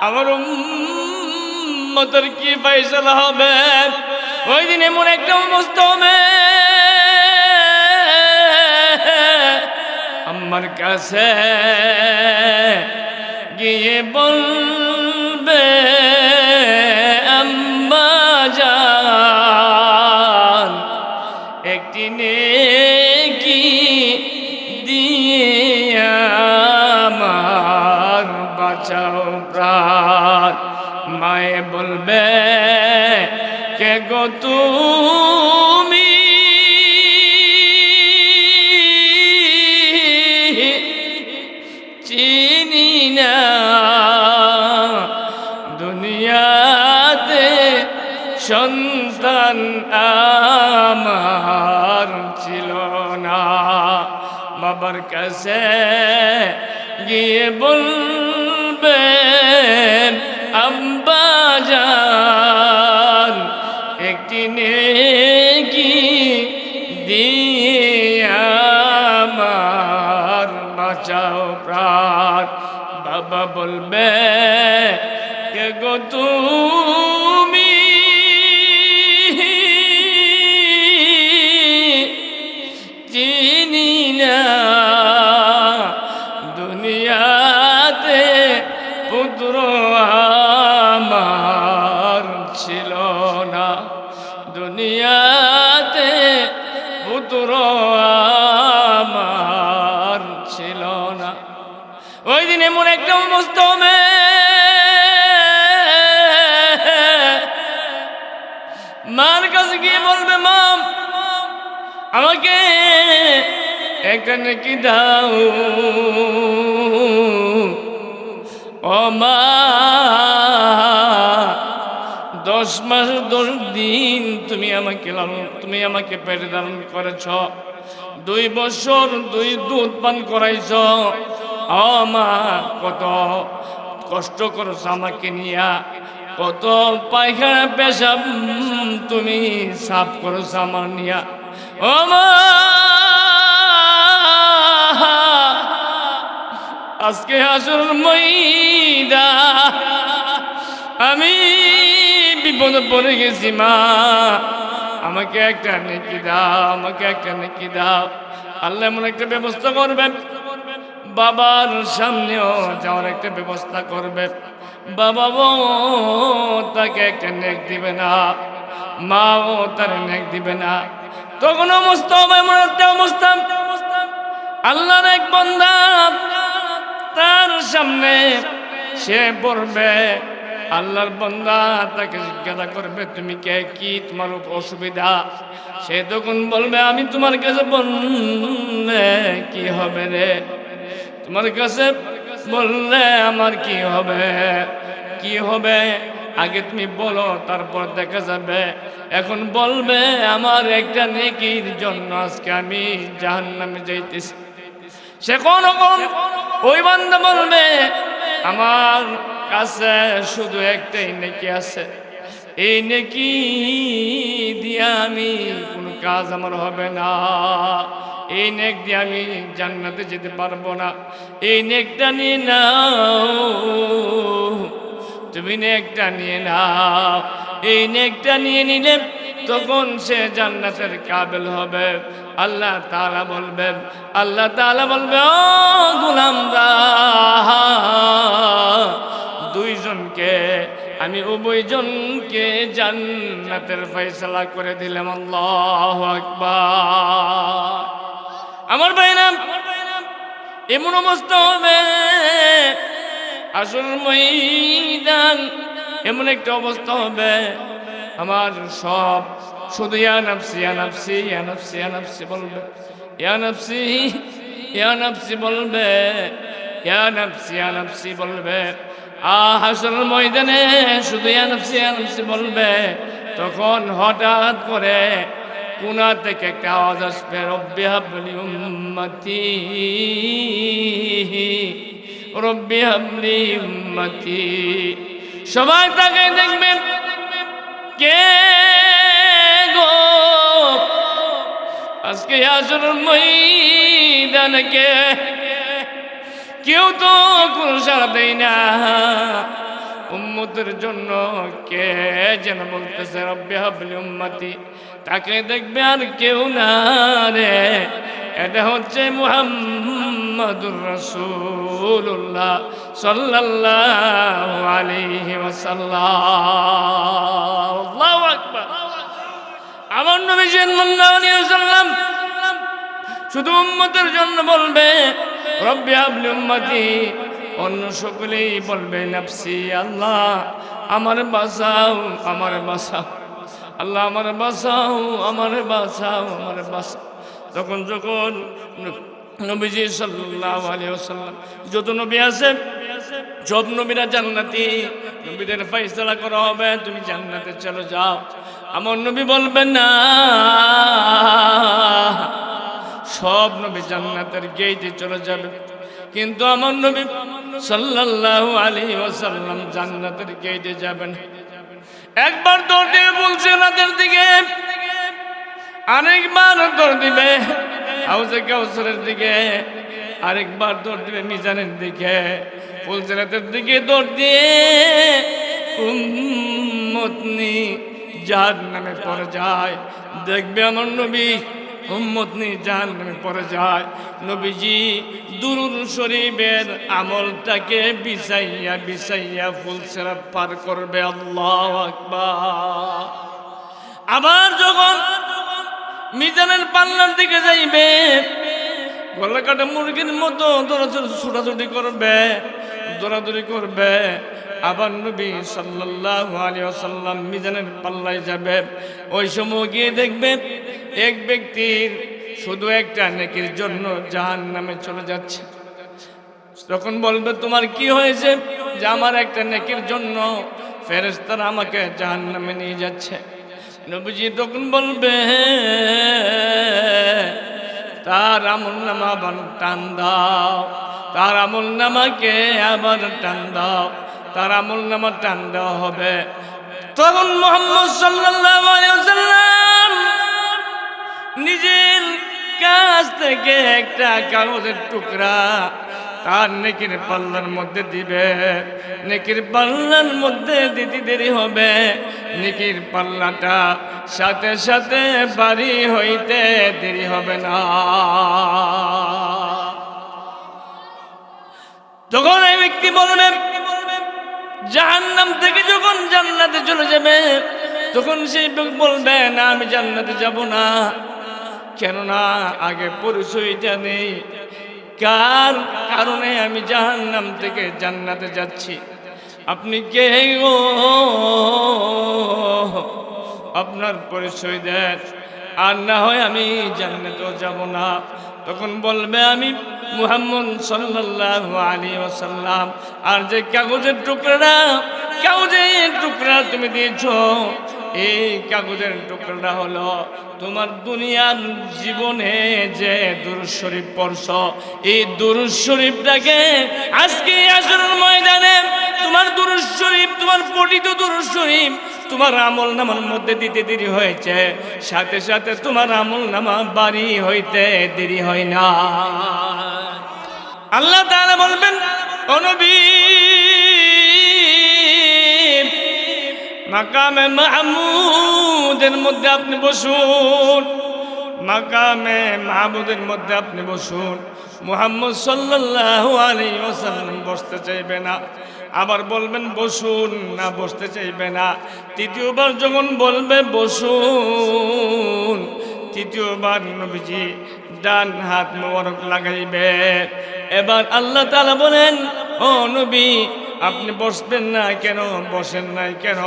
আমার উম্মতের কি ফয়সালা হবে? ওই দিন এমন একটা অবস্থা হবে। আমার কাছে গিয়ে বলবে বাঁচাও প্রাণ। মায়ে বলবে, কে গো তুমি? চিনি না। দুনিয়াতে সন্তান আমার ছিল না। বাবার কাছে গিয়ে বলবেন আব্বাজান একটি নেকি দিয়ে আমার বাঁচাও প্রাণ। বাবা বলবে কে গো তুমি পুত্র আমার ছিল না দুনিয়াতে পুত্র আমার ছিল না ওই দিন এমন একটা অবস্থা মার কাছে গিয়ে বলবে, মাম, আমাকে একটা নাকি দাও। ও মা, দশ মাস, দশ দিন তুমি আমাকে তুমি আমাকে পেটে ধারণ করেছ। দুই বছর দুই দুধ পান করাইছ। ও মা, কত কষ্ট করেছ আমাকে নিয়া। কত পায়খানা পেশাব তুমি সাফ করেছ আমার নিয়া। ও মা আজকে আসর মইদা আমি বিপদে পড়ে গেছি, মা। আমাকে একটা নেকি দাও, আমাকে একটা নেকি দাও। আল্লাহ এমন একটা ব্যবস্থা করবেন। বাবার সামনেও যাওয়ার একটা ব্যবস্থা করবে বাবা তাকে একটা নেক দিবে না। মাও তার নেক দিবে না। তখন অবস্থা। হবে আল্লাহর এক বন্দা তার সামনে সে পড়বে আল্লাহর বন্দা তাকে জিজ্ঞাসা করবে, তুমি কে? কি তোমার অসুবিধা? সে তখন বলবে, আমি তোমার কাছে বললে কি হবে রে? তোমার কাছে বললে আমার কি হবে? কি হবে? আগে তুমি বলো, তারপর দেখা যাবে। এখন বলবে, আমার একটা নেকির জন্য আজকে আমি জাহান্নামে যাইতেছি। সে কোন ওই বান্দা বলবে, আমার কাছে শুধু একটাই নেকি আছে। এই নেকি দিয়ে আমি কোনো কাজ আমার হবে না। এই নেক দিয়ে আমি জান্নাতে যেতে পারব না। এই নেকটা নিয়ে নাও। তুমি নেকটা নিয়ে নাও। এই নেকটা নিয়ে নিলে তখন সে জান্নাতের কাবেল হবে, আল্লাহ তালা বলবেন, আল্লাহ তালা বলবে, ও গুলামরা দুইজনকে আমি উভয়জনকে জান্নাতের ফয়সালা করে দিলাম, আল্লাহ আকবার। আমার ভাইরা, এমন অবস্থা হবে আসল ময়দান, এমন একটা অবস্থা হবে আমার সব শুধু ইয়া নাফসি ইয়া নাফসি ইয়া নাফসি ইয়া নাফসি বলবে, ইয়া নাফসি ইয়া নাফসি বলবে, ইয়া নাফসি ইয়া নাফসি বলবে। আহ আসল ময়দানে শুধু ইয়া নাফসি ইয়া নাফসি বলবে। তখন হঠাৎ করে কোনা থেকে একটা আওয়াজ আসবে, রব্বি হাবলি উম্মতি, রব্বি হাবলি উম্মতি। সবাই তাকে দেখবেন। কে গো? আজকে আসর ডাকে কেউ তো কোনো সারা দেয় না। উম্মতের জন্য কে যেন বলতেছে, রব্বে হাবলি উম্মতি। তাকে দেখবে আর কেউ না রে। এটা হচ্ছে মুহাম্মাদুর রাসূলুল্লাহ সাল্লাল্লাহু আলাইহি ওয়াসাল্লাম। আল্লাহু আকবার। আমার নবী সাল্লাল্লাহু আলাইহি ওয়াসাল্লাম শুধু উম্মতের জন্য বলবে, রব্বি হাবলি উম্মতি। অন্য সকলেই বলবে, নাফসি, আল্লাহ, আমার বাঁচাও আমার বাঁচাও, আল্লাহ, আমার বাঁচাও আমার বাঁচাও আমার বাঁচাও। তখন, যখন নবীজি সাল্লাল্লাহু আলাইহি ওয়াসাল্লাম, যত নবী আছে, সব নবীরা জান্নাতি। নবীদের ফয়সালা করা হবে, তুমি জান্নাতে চলে যাও। আমার নবী বলবেন না, সব নবী জান্নাতের গেইটে চলে যাবে। কিন্তু আমার নবী সাল্লাল্লাহু আলাইহি ওয়াসাল্লাম জান্নাতের গেইটে যাবেন। একবার দৌড় দিয়ে বলছে, রাতের দিকে। আরেকবার দৌড় দিবে হাউসে কাউসারের দিকে। আরেকবার দৌড় দিবে মিজানের দিকে। ফুলসেরাতের দিকে দৌড় দিয়ে উম্মতনি যার নামে পড়ে যায়। দেখবে আমার নবী উম্মতনি যার নামে পড়ে যায়। নবীজি দুরুদ শরীফের আমলটাকে বিছাইয়া বিছাইয়া ফুলসেরা পার করবে, আল্লাহ আকবার। আবার যখন মিজানের পাল্লার দিকে যাইবে গলা কাটা মুরগির মতো দৌড়াচড়ি ছোটাছুটি করবে, দৌড়াদৌড়ি করবে আবার নবী আলাইহি ওয়াসাল্লাম মিজানের পাল্লায় যাবে। ওই সময় গিয়ে দেখবে এক ব্যক্তির শুধু একটা নেকির জন্য জাহান নামে চলে যাচ্ছে। তখন বলবে, তোমার কি হয়েছে যে আমার একটা নেকির জন্য ফেরেশতারা আমাকে জাহান নামে নিয়ে যাচ্ছে? নবীজি তখন বলবে, তার আমল নামা আবার টান দাও, তার আমল নামাকে আবার টান দাও। তার আমল নামা টান দেওয়া হবে। তখন মোহাম্মদ আলাইহি নিজের কাছ থেকে একটা কাগজের টুকরা তার নেকির পাল্লার মধ্যে দিবে। নেকির পাল্লার মধ্যে দিতে দেরি হবে। নেকির পাল্লাটা সাথে সাথে বাড়ি হইতে দেরি হবে না। তখন এই ব্যক্তি বলবে জাহান্নাম থেকে যখন জান্নাতে চলে যাবে, তখন সেই বলবে, না, আমি জান্নাতে যাব না। কেননা আগে পরিচয়টা নেই। কার কারণে আমি জাহান্নাম থেকে জান্নাতে যাচ্ছি? আপনি কে গো? আপনার পরিচয় দেন। আর না হয় আমি জান্নাতেও যাব না। তখন বলবে আমি মুহাম্মদ সাল্লাল্লাহু আলাইহি ওয়াসাল্লাম, আর যে কাগজের টুকরাটা, কাগজের টুকরা তুমি দিয়েছ, এই কাগজের টুকরাটা হলো তোমার দুনিয়ার জীবনে যে দুরুদ শরীফ পড়ছ, এই দুরুদ শরীফটাকে আজকে আসরের ময়দানে তোমার দুরুদ শরীফ, তোমার পঠিত দুরুদ শরীফ তোমার আমল নামার মধ্যে দিতে দেরি হয়েছে। সাথে সাথে তোমার আমল নামা বাড়ি হইতে দেরি হয় না। আল্লাহ তাআলা বলবেন মাকামে মাহমুদের মধ্যে আপনি বসুন। মাকামে মাহমুদের মধ্যে আপনি বসুন। মুহাম্মদ সাল্লাল্লাহু আলাইহি ওয়াসাল্লাম বসতে চাইবে না। আবার বলবেন, বসুন। না, বসতে চাইবে না। তৃতীয়বার যখন বলবে, বসুন। তৃতীয়বার নবীজি ডান হাত মোবারক লাগাইবে। এবার আল্লাহ তালা বলেন, ও নবী, আপনি বসবেন না কেন? বসেন নাই কেন?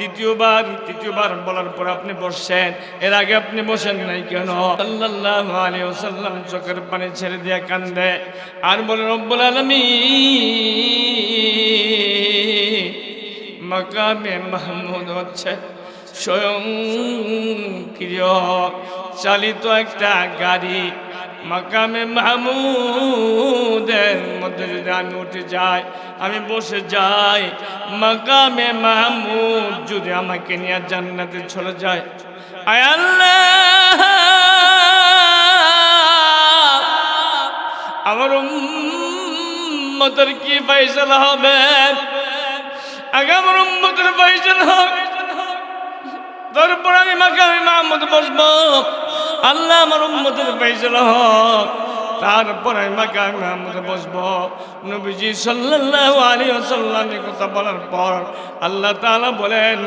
দ্বিতীয়বার, তৃতীয়বার বলার পর আপনি বসছেন। এর আগে আপনি বসেন নাই কেন? ওয়াসাল্লাম চোখের পানি ছেড়ে দিয়ে কান্দে। আর বলে, রব্বুল আলামিন। মাকামে মাহমুদ হচ্ছে স্বয়ং চালিত একটা গাড়ি। মাকামে মাহমুদের মধ্যে যদি আমি উঠে যাই, আমি বসে যাই। মাকামে মাহমুদ যদি আমাকে নিয়ে জান্নাতে চলে যায়। আয় আমার উম্মতের কি ফয়সালা হবে? আগে আমার উম্মতের ফয়সালা হবে। তারপর আমি মাকামে মাহমুদ বসবো। আল্লাহ আমার উম্মতের ফয়সালা হোক। তারপর মাকামে মাহমুদ বসবো। নবীজি সাল্লাল্লাহু আলাইহি ওয়াসাল্লামের কথা বলার পর আল্লাহ তাআলা বলেন,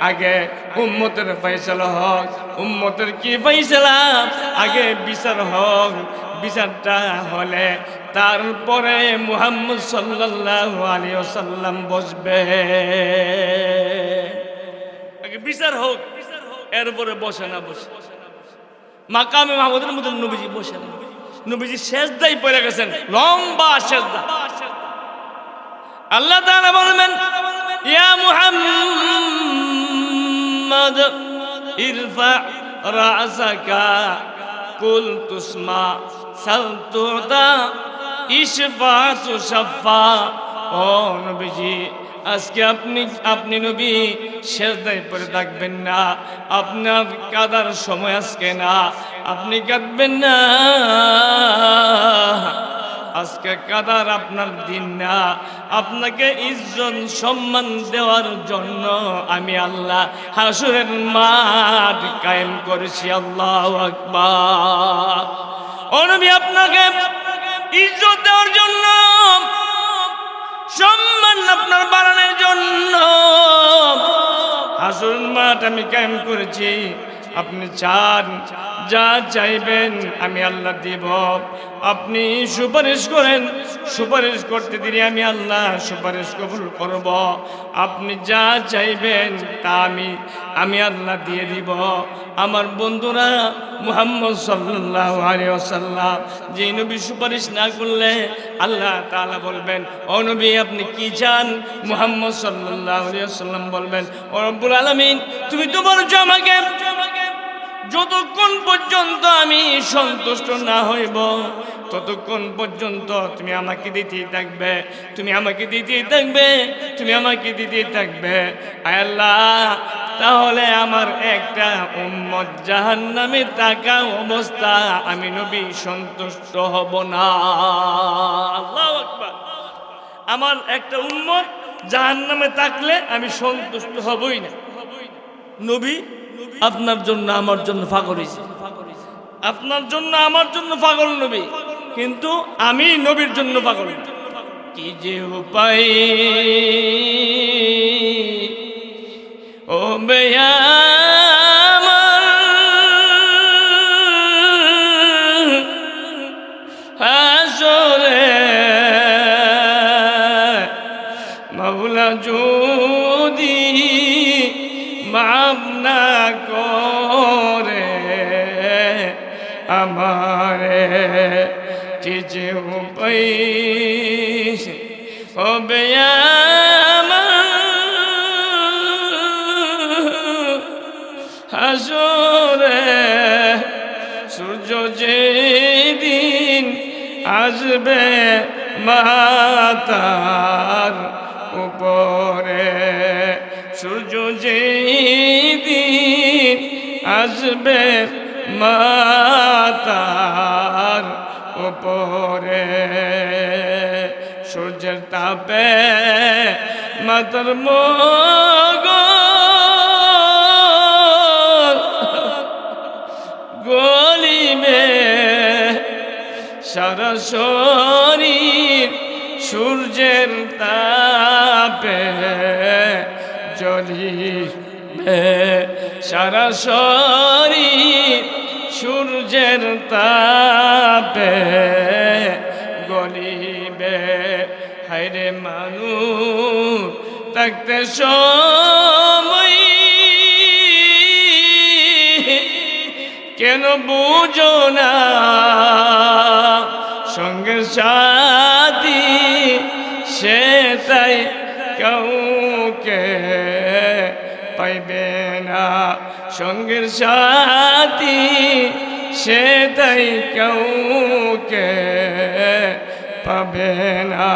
আগে উম্মতের ফয়সালা হোক। উম্মতের কি ফয়সালা? আগে বিচার হোক। বিচারটা হলে তারপরে মুহাম্মদ সাল্লাল্লাহু আলাইহি ওয়াসাল্লাম বসবে। আগে বিচার হোক, এরপরে বসে না বসে। মাকামে মাহমুদের মধ্যে নবীজি বসে নবীজি শেষদাই পড়ে গেছেন, লম্বা শেষদা আল্লাহ বলবেন, ইয়া মুহাম্মদ, ইরফা রাসাকা কুল তুসমা, সাল ইশফা তুশফা। ও নবীজি আজকে আপনি আপনি নবী শেষদায় পরে থাকবেন না। আপনার কাদার সময় আজকে না। আপনি কাঁদবেন না। আজকে কাদার আপনার দিন না। আপনাকে ইজ্জত, সম্মান দেওয়ার জন্য আমি আল্লাহ হাসুরের মাঠ কায়েম করেছি। আল্লাহ আকবার। অনবী আপনাকে হাসুর মাঠ আমি কায়েম করেছি। আপনি চান যা চাইবেন আমি আল্লাহ দিব। আপনি সুপারিশ করেন, সুপারিশ করতে দিলে আমি আল্লাহ সুপারিশ কবুল করব। আপনি যা চাইবেন তা আমি আমি আল্লাহ দিয়ে দিব। আমার বন্ধুরা মুহাম্মদ সাল্লাহ আলিয়াল্লাম যে নবী সুপারিশ না করলে আল্লাহ তাআলা বলবেন, ও নবী, আপনি কি চান? মুহাম্মদ সাল্লাহ আলিয়াল্লাম বলবেন, ও রব্বুল আলমিন, তুমি তো বলছো আমাকে যতক্ষণ পর্যন্ত আমি সন্তুষ্ট না হইব, ততক্ষণ পর্যন্ত তুমি আমাকে দিতেই থাকবে, তুমি আমাকে দিতেই থাকবে, তুমি আমাকে দিতেই থাকবে। আল্লাহ, তাহলে আমার একটা উম্মত জাহান নামে থাকা অবস্থা আমি নবী সন্তুষ্ট হব না। আমার একটা উম্মত জাহান নামে থাকলে আমি সন্তুষ্ট হবই না। নবী আপনার জন্য আমার জন্য পাগল হয়েছে। আপনার জন্য আমার জন্য পাগল নবী। কিন্তু আমি নবীর জন্য পাগল। কি যে উপায়? ও বেয়া যদি মাফ না করে আমারে চিজে উপাই হবে হাসরে সূর্য যেদিন আসবে মাতার উপরে সূর্য যেদিন আসবে মাতার উপরে। সূর্যের তাপে মাতার মগ গলিবে সারা শরীর সূর্যের তাপে শরীর সূর্যের তাপে গলিবে। হাইরে মানুষ, থাকতে সময়। কেন বুঝো না? সঙ্গে সাথী, সে তাই কাউকে না সঙ্গের সাথী, সে তাই কাউকে পাবে না।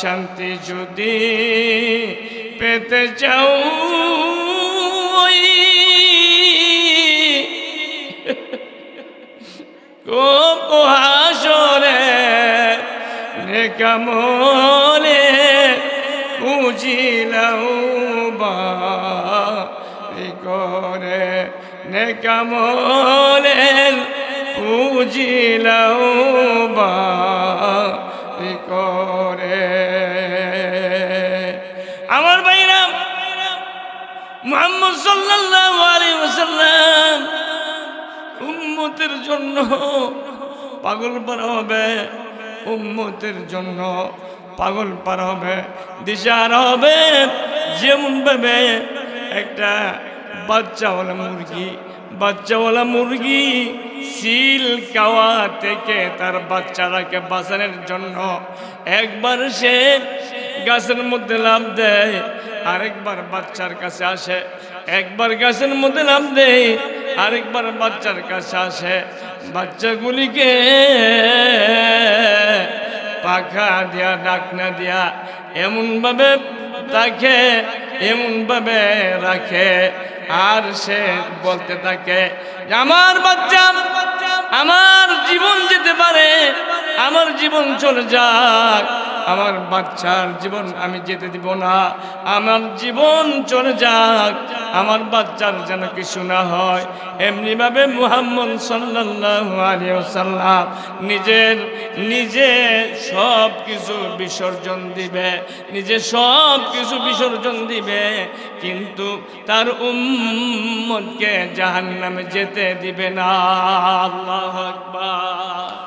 শান্তি যদি পেতে চাও, ওই কোপ হাসরে নেকামলে পুজিলাও বা নেকামলের পুজিলাও বা করে? আমার ভাইরা, মোহাম্মদ সাল্লাল্লাহু আলাইহি ওয়াসাল্লাম উম্মতের জন্য পাগল পারা হবে উম্মতের জন্য পাগল পারা হবে দিশার হবে, যেমন ভাবে একটা বাচ্চাওয়ালা মুরগি। বাচ্চাওয়ালা মুরগি সিল কাওয়া থেকে তার বাচ্চারাকে বাঁচানোর জন্য একবার সে গাছের মধ্যে লাভ দেয়, আরেকবার বাচ্চার কাছে আসে। একবার গাছের মধ্যে লাভ দেয়, আরেকবার বাচ্চার কাছে আসে। বাচ্চাগুলিকে পাখা দিয়া, ডাকনা দিয়া এমনভাবে তাকে এমনভাবে রাখে। আর সে বলতে থাকে আমার বাচ্চা আমার জীবন যেতে পারে আমার জীবন চলে যাক। আমার বাচ্চার জীবন আমি যেতে দিব না। আমার জীবন চলে যাক, আমার বাচ্চার যেন কিছু না হয়। এমনিভাবে মুহাম্মদ সাল্লাল্লাহু আলাইহি ওয়াসাল্লাম নিজের, নিজে সব কিছু বিসর্জন দিবে, নিজে সব কিছু বিসর্জন দিবে, কিন্তু তার উম্মতকে জাহান্নামে যেতে দিবে না। আল্লাহ আকবার।